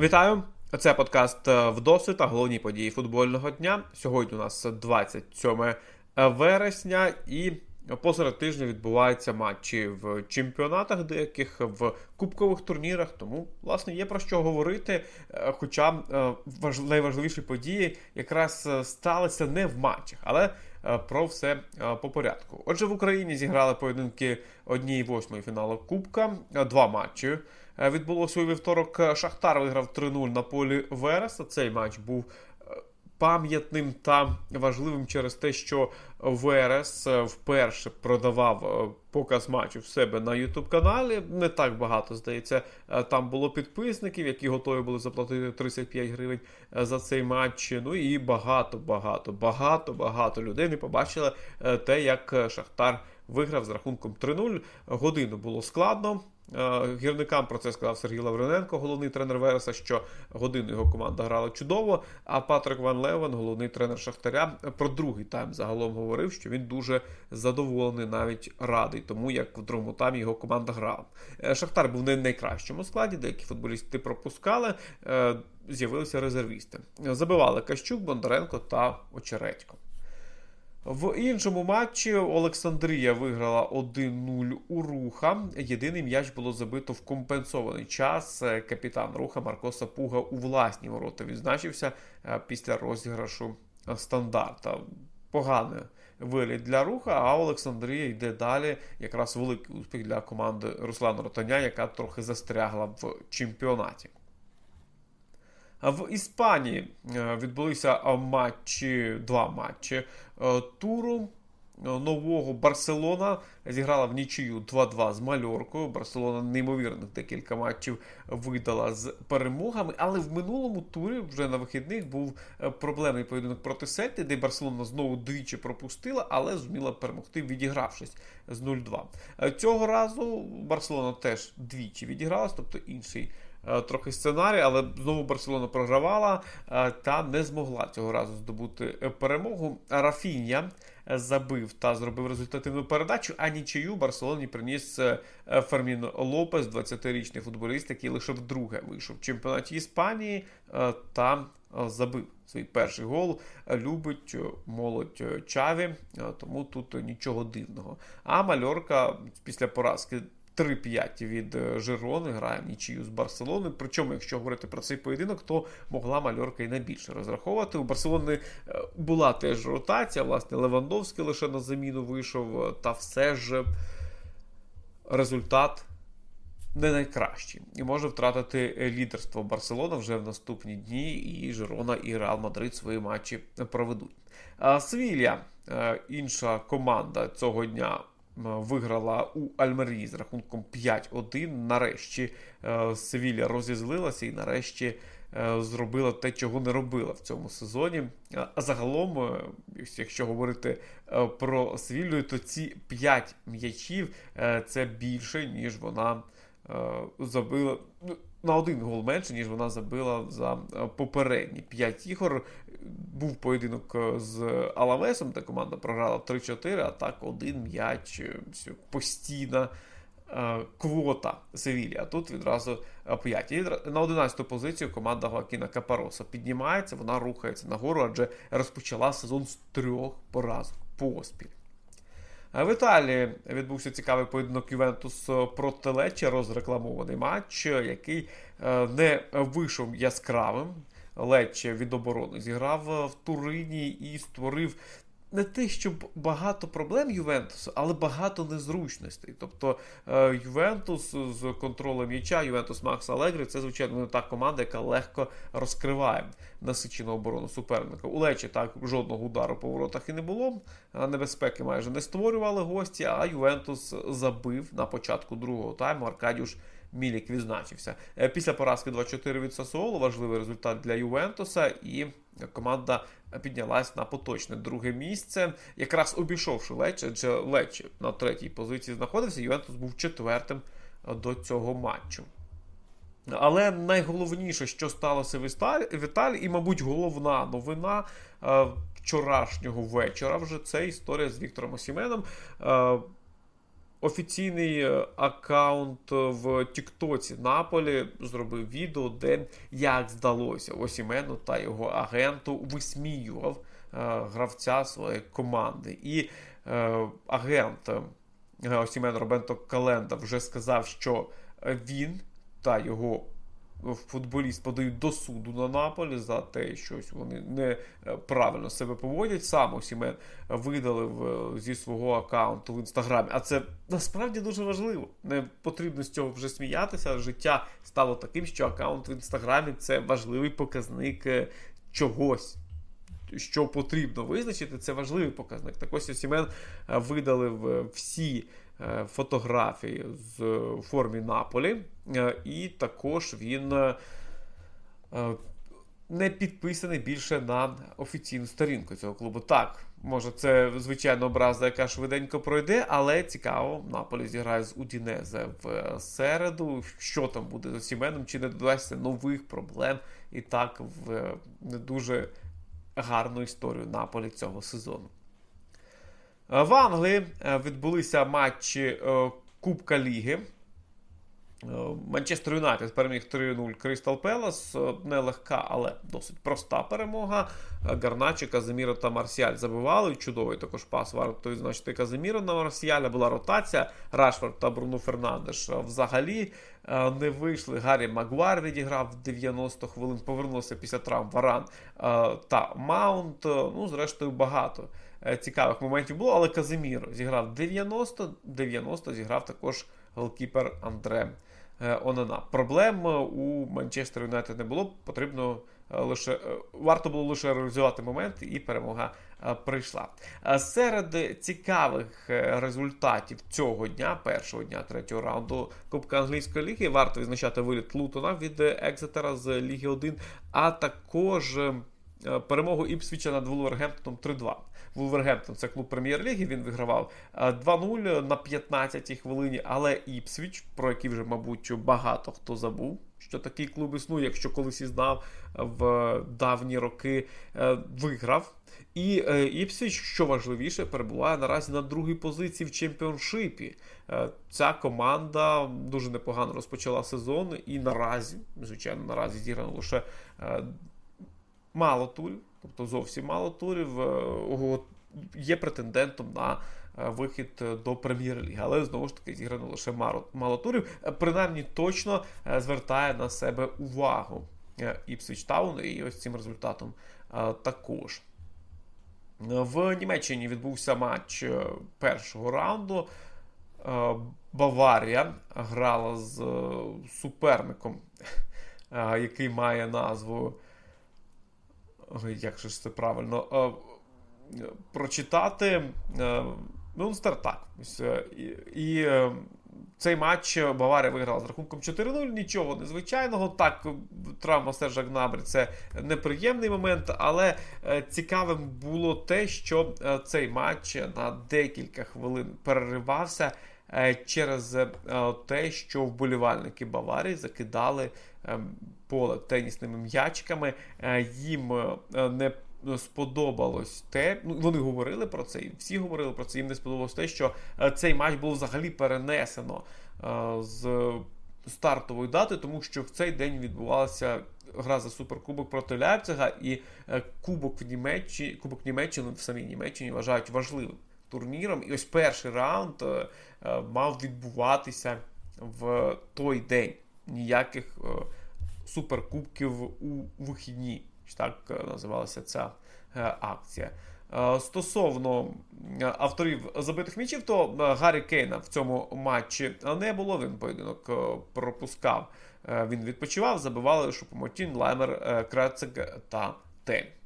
Вітаю! Це подкаст е, «Вдоси» та головні події футбольного дня. Сьогодні у нас 27 вересня, і посеред тижня відбуваються матчі в чемпіонатах, деяких в кубкових турнірах. Тому, власне, є про що говорити. Е, Хоча е, важ- найважливіші події якраз е, сталися не в матчах, але е, про все е, по порядку. Отже, в Україні зіграли поєдинки однієї восьмої фіналу Кубка, е, два матчі. Е, Відбулося у вівторок. е, Шахтар виграв 3-0 на полі Вереса. Цей матч був е, пам'ятним та важливим через те, що Верес е, вперше продавав е, показ матчу в себе на Ютуб каналі. Не так багато здається. е, Там було підписників, які готові були заплатити 35 гривень за цей матч. Ну і багато, багато, багато, багато людей не побачили те, як Шахтар виграв з рахунком 3-0. Годину було складно. Е, Гірникам про це сказав Сергій Лавриненко, головний тренер Вереса, що годину його команда грала чудово. А Патрик Ван Левен, головний тренер Шахтаря, про другий тайм загалом говорив, що він дуже задоволений, навіть радий, тому як в другому таймі його команда грала. Е, Шахтар був не в найкращому складі, деякі футболісти пропускали. е, З'явилися резервісти. Забивали Кащук, Бондаренко та Очередько. В іншому матчі Олександрія виграла 1-0 у Руха. Єдиний м'яч було забито в компенсований час. Е, Капітан Руха Марко Сапуга у власні ворота відзначився е, після розіграшу стандарта. Поганий виліт для руха, а Олександрія йде далі. Якраз великий успіх для команди Руслана Ротаня, яка трохи застрягла в чемпіонаті. В Іспанії е, відбулися матчі, два матчі е, туру. е, Нового Барселона зіграла в нічию 2-2 з Мальоркою. Барселона неймовірних декілька матчів видала з перемогами. Але в минулому турі, вже на вихідних, був проблемний поєдинок проти Сельти, де Барселона знову двічі пропустила, але зуміла перемогти, відігравшись з 0-2. Е, Цього разу Барселона теж двічі відігралась, тобто інший трохи сценарій, але знову Барселона програвала е, та не змогла цього разу здобути е, перемогу. Рафіння е, забив та зробив результативну передачу, а нічию Барселоні приніс е, е, Фермін Лопес, 20-річний футболіст, який лише вдруге вийшов в чемпіонаті Іспанії е, та е, забив свій перший гол. Е, Любить е, молодь е, Чаві, е, тому тут нічого дивного. А Мальорка після поразки 3-5 від е, Жирони грає нічию з Барселони. Причому, якщо говорити про цей поєдинок, то могла Мальорка і найбільше розраховувати. У Барселони е, була теж ротація. Власне, Левандовський лише на заміну вийшов, е, та все ж результат не найкращий. І може втратити лідерство Барселона вже в наступні дні, і Жирона і Реал Мадрид свої матчі проведуть. А інша команда цього дня. М, Виграла у Альмерії з рахунком 5-1. Нарешті е, Севілля розізлилася і нарешті е, зробила те, чого не робила в цьому сезоні. А загалом, е, якщо говорити е, про Севілью, то ці 5 м'ячів е, це більше, ніж вона е, забила. На один гол менше, ніж вона забила за е, попередні 5 ігор. Був поєдинок е, з Алавесом, де команда програла 3-4, а так один м'яч, е, постійна квота Севілі. А тут відразу 5. І на 11 позицію команда Гоакіна Капароса піднімається, вона рухається нагору, адже розпочала сезон з трьох поразок поспіль. А В Італії відбувся цікавий поєдинок Ювентус проти Лечі, розрекламований матч, який е, не вийшов яскравим. Лече від оборони зіграв е, в Турині і створив не те, щоб багато проблем Ювентусу, але багато незручностей. Тобто е, Ювентус з контролем м'яча, Ювентус Макса Алегрі це, звичайно, не та команда, яка легко розкриває насичену оборону суперника. У Лечі так жодного удару по воротах і не було. Небезпеки майже не створювали гості, а Ювентус забив на початку другого тайму. Аркадіуш Мілік відзначився. Е, Після поразки 2-4 від Сасуолу важливий результат для Ювентуса, і команда піднялась на поточне друге місце, якраз обійшовши Лече, адже Лече на третій позиції знаходився. Ювентус був четвертим е, до цього матчу. Але найголовніше, що сталося в Італії, і, мабуть, головна новина е, вчорашнього вечора вже це історія з Віктором Осіменом. Е, Офіційний е, аккаунт в Тіктоці Наполі зробив відео, де як здалося Осімену та його агенту висміював е, гравця своєї команди. І е, агент е, Осімен Робенто Календа вже сказав, що він та його футболіст подають до суду на Наполі за те, що вони неправильно себе поводять. Сам Осімен видалив е, зі свого аккаунту в інстаграмі. А це насправді дуже важливо. Не потрібно з цього вже сміятися. Життя стало таким, що аккаунт в інстаграмі це важливий показник е, чогось. Що потрібно визначити, це важливий показник. Так ось Осімен е, видалив всі Е, фотографії з формі Наполі, е, і також він е, не підписаний більше на офіційну сторінку цього клубу. Так, може, це звичайно образа, яка швиденько пройде, але цікаво, Наполі зіграє з Удінезе в середу. Що там буде з Осіменом, чи не додасться нових проблем і так в не дуже гарну історію Наполі цього сезону. Е, в Англії е, відбулися матчі е, Кубка Ліги. Манчестер Юнайтед переміг 3-0 Кристал Пелас. Нелегка, але досить проста перемога. Гарначі, Казиміро та Марсіаль забивали. Чудовий також пас варто відзначити Казиміро на Марсіаля. Була ротація. Рашфорд та Бруно Фернандеш взагалі не вийшли. Гаррі Магуар відіграв 90 хвилин. Повернувся після травм Варан та Маунт. Ну, зрештою, багато. Е, цікавих моментів було, але Казиміро зіграв 90, 90 зіграв також голкіпер Андре е, Онана. Проблем у Манчестер Юнайтед не було. Потрібно е, лише варто було лише реалізувати момент, і перемога прийшла. Серед цікавих результатів цього дня, першого дня третього раунду Кубка англійської ліги, варто відзначати виліт Лутона від Екзетера з Ліги 1, а також перемогу Іпсвіча над Вулвергемптоном 3-2. Вулвергемптон це клуб прем'єр-ліги. Він вигравав 2-0 е, на 15-й хвилині. Але Іпсвіч, про який вже, мабуть, багато хто забув, що такий клуб існує, якщо колись і знав в давні роки, е, виграв. І е, Іпсвіч, що важливіше, перебуває наразі на другій позиції в чемпіоншипі. Ця команда дуже непогано розпочала сезон, і наразі, звичайно, наразі зіграно лише мало турів, тобто зовсім мало турів, е, є претендентом на е, вихід до прем'єр-ліги. Але знову ж таки зіграно лише мало турів. Е, принаймні точно звертає на себе увагу Іпсвіч Таун і ось цим результатом також. В Німеччині відбувся матч першого раунду. Баварія грала з суперником, який має назву як же ж це правильно, прочитати Мюнстер так. Е, і, і е, цей матч Баварія виграла з рахунком 4-0. Нічого незвичайного. Так, травма Сержа Гнабрі це неприємний момент, але е, цікавим було те, що цей матч на декілька хвилин переривався через те, що вболівальники Баварії закидали поле тенісними м'ячками. Е, їм е, не сподобалось те, ну вони говорили про це, і всі говорили про це. Їм не сподобалось те, що е, цей матч був взагалі перенесено з стартової дати, тому що в цей день відбувалася гра за суперкубок проти Ляпцига, і Кубок в Німеччині, Кубок Німеччини в самій Німеччині вважають важливим турніром. І ось перший раунд мав відбуватися в той день. Ніяких суперкубків у вихідні. Так е, називалася ця е, акція. Е, стосовно авторів забитих м'ячів, то Гаррі Кейна в цьому матчі не було. Він поєдинок пропускав. Він відпочивав, забивали Шупомотін, Лаймер, Крецик та Тель.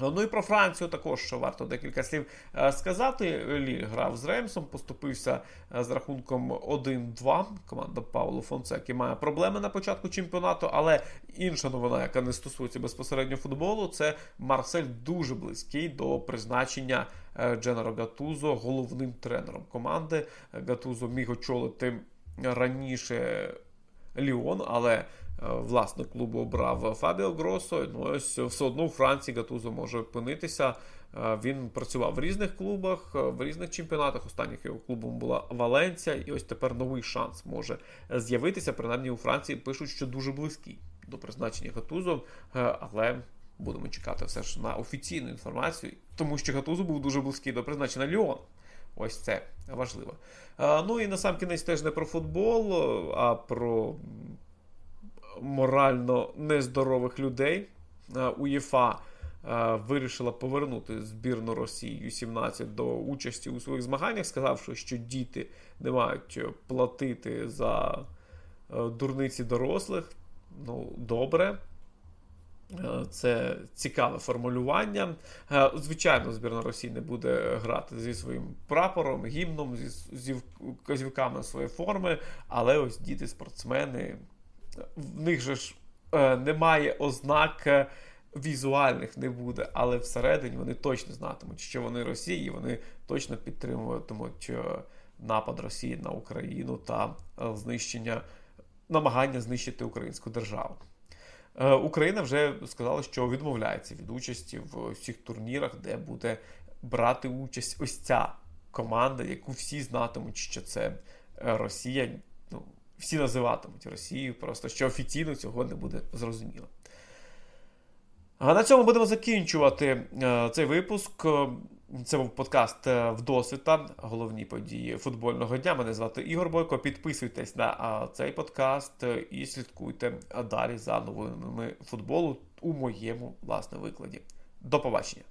Ну і про Францію також що варто декілька слів е, сказати. Лі грав з Ремсом, поступився е, з рахунком 1-2. Команда Пауло Фонсекі має проблеми на початку чемпіонату, але інша новина, яка не стосується безпосередньо футболу, це Марсель дуже близький до призначення е, Дженеро Гатузо головним тренером команди. Гатузо міг очолити раніше Ліон, але власник клубу обрав Фабіо Гросо. Ну ось все одно у Франції Гатузо може опинитися. Він працював в різних клубах, в різних чемпіонатах. Останніх його клубом була Валенція, і ось тепер новий шанс може з'явитися. Принаймні у Франції пишуть, що дуже близький до призначення Гатузо, але будемо чекати все ж на офіційну інформацію, тому що Гатузо був дуже близький до призначення Ліон. Ось це важливо. Ну і на сам кінець теж не про футбол, а про морально нездорових людей. УЄФА вирішила повернути збірну Росії Ю-17 до участі у своїх змаганнях, сказавши, що діти не мають платити за дурниці дорослих. Ну, добре. Це цікаве формулювання. Звичайно, збірна Росії не буде грати зі своїм прапором, гімном, зі, зі вказівками своєї форми, але ось діти-спортсмени, в них же ж немає ознак візуальних не буде, але всередині вони точно знатимуть, що вони Росії, вони точно підтримуватимуть напад Росії на Україну та знищення, намагання знищити українську державу. Україна вже сказала, що відмовляється від участі в всіх турнірах, де буде брати участь ось ця команда, яку всі знатимуть, що це Росія. Всі називатимуть Росією, просто що офіційно цього не буде зрозуміло. А на цьому будемо закінчувати цей випуск. Це був подкаст вдосвіта, головні події футбольного дня. Мене звати Ігор Бойко. Підписуйтесь на цей подкаст і слідкуйте далі за новинами футболу у моєму власне викладі. До побачення.